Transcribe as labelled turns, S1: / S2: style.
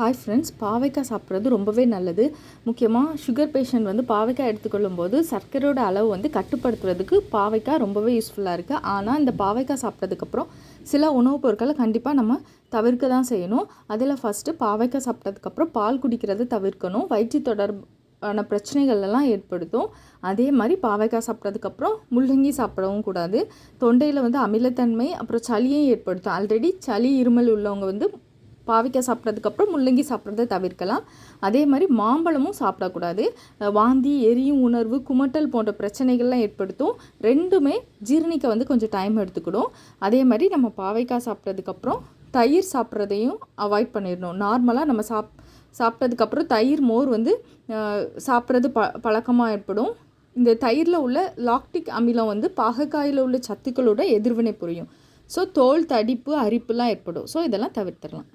S1: Hi friends பாவைக்காய் சாப்பிட்றது ரொம்பவே நல்லது. முக்கியமாக சுகர் பேஷண்ட் வந்து பாவைக்காய் எடுத்துக்கொள்ளும் போது சர்க்கரையோட அளவு வந்து கட்டுப்படுத்துறதுக்கு பாவைக்காய் ரொம்பவே யூஸ்ஃபுல்லாக இருக்குது ஆனால் இந்த பாவைக்காய் சாப்பிட்டதுக்கப்புறம் சில உணவுப் பொருட்களை கண்டிப்பாக நம்ம தவிர்க்க தான் செய்யணும். அதில் ஃபஸ்ட்டு பாவைக்காய் சாப்பிட்டதுக்கப்புறம் பால் குடிக்கிறத தவிர்க்கணும். வயிற்று தொடர்பான பிரச்சனைகள் எல்லாம் ஏற்படுத்தும். அதே மாதிரி பாவைக்காய் சாப்பிட்டதுக்கப்புறம் முள்ளங்கி சாப்பிடவும் கூடாது. தொண்டையில் வந்து அமிலத்தன்மை அப்புறம் சளியும் ஏற்படுத்தும். ஆல்ரெடி சளி இருமல் உள்ளவங்க வந்து பாவைக்காய் சாப்பிட்றதுக்கப்புறம் முள்ளங்கி சாப்பிட்றத தவிர்க்கலாம். அதே மாதிரி மாம்பழமும் சாப்பிடக்கூடாது. வாந்தி எரியும் உணர்வு குமட்டல் போன்ற பிரச்சனைகள்லாம் ஏற்படுத்தும். ரெண்டுமே ஜீரணிக்க வந்து கொஞ்சம் டைம் எடுத்துக்கிடும். அதே மாதிரி நம்ம பாவைக்காய் சாப்பிட்றதுக்கப்புறம் தயிர் சாப்பிட்றதையும் அவாய்ட் பண்ணிடணும். நார்மலாக நம்ம சாப் சாப்பிட்டதுக்கப்புறம் தயிர் மோர் வந்து சாப்பிட்றது ப பழக்கமாக ஏற்படும். இந்த தயிரில் உள்ள லாக்டிக் அமிலம் வந்து பாகக்காயில் உள்ள சத்துக்களோட எதிர்வினை புரியும். ஸோ தோல் தடிப்பு அரிப்புலாம் ஏற்படும். ஸோ இதெல்லாம் தவிர்த்திடலாம்.